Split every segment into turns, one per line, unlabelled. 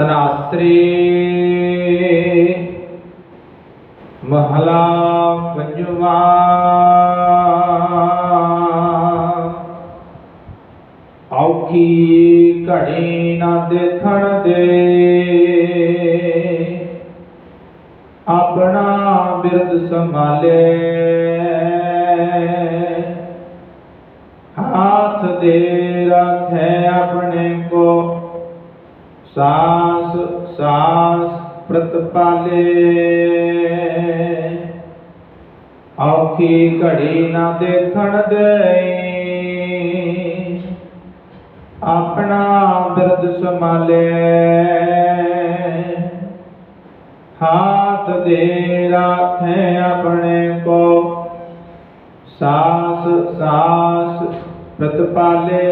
ਤਨਾਸਰੀ ਮਹਲਾ ਪੰਜਵਾ। ਔਖੀ ਘੜੀ ਨਾ ਦੇਖਣ ਦੇ। ਆਪਣਾ ਬਿਰਦ ਸੰਭਾਲੇ। ਹਾਥ ਦੇ ਰੱਖੇ ਆਪਣੇ ਕੋ ਸਾਸ ਸਾਸ ਪ੍ਰਤਪਾਲੇ ਔਖੀ ਘੜੀ ਨਾ ਦੇਖਣ ਦੇ ਆਪਣਾ ਬਿਰਦ ਸੰਭਾਲੇ। ਹਾਥ ਦੇ ਰਾਖੇ ਆਪਣੇ ਕੋ। ਸਾਸ ਸਾਸ ਪ੍ਰਤਪਾਲੇ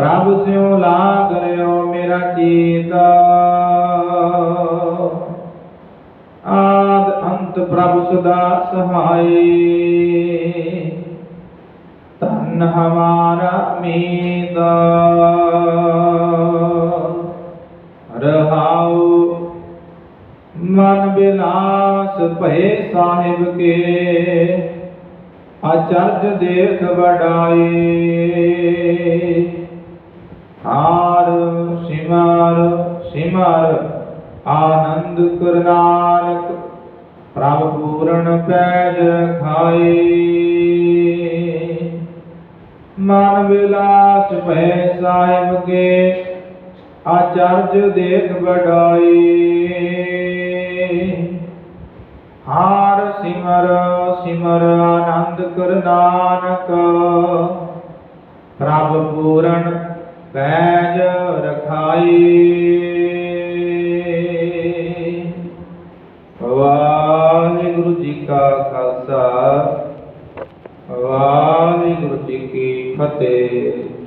ਪ੍ਰਭ ਸਿਉ ਲਾਗ ਰਿਓ ਮੇਰਾ ਚੀਤ। ਆਦ ਅੰਤ ਪ੍ਰਭ ਸਦਾ ਸਹਾਈ। ਤਨ ਹਮਾਰਾ ਮੀਤ। ਰਹਾਉ ਮਨ ਬਿਲਾਸ ਭਏ ਸਾਹਿਬ ਕੇ। ਅਚਰਜ ਦੇਖ ਬੜਾਈ ਸਿਮਰ ਸਿਮਰ, ਆਨੰਦ ਕਰ ਨਾਨਕ, ਪ੍ਰਭ ਪੂਰਨ ਪੈਜ ਖਾਈ ਮਨ ਵਿਲਾਸ ਭੈ ਸਾਹਿਬ ਕੇ, ਆਚਰਜ ਦੇਖ ਵਡਾਈ ਹਾਰ ਸਿਮਰ ਸਿਮਰ, ਆਨੰਦ ਕਰ ਨਾਨਕ, ਪ੍ਰਭ ਪੂਰਨ ਪੈਜ ਰਖਾਈ। ਵਾਹਿਗੁਰੂ ਜੀ ਕਾ ਖਾਲਸਾ ਵਾਹਿਗੁਰੂ ਜੀ ਕੀ ਫਤਿਹ।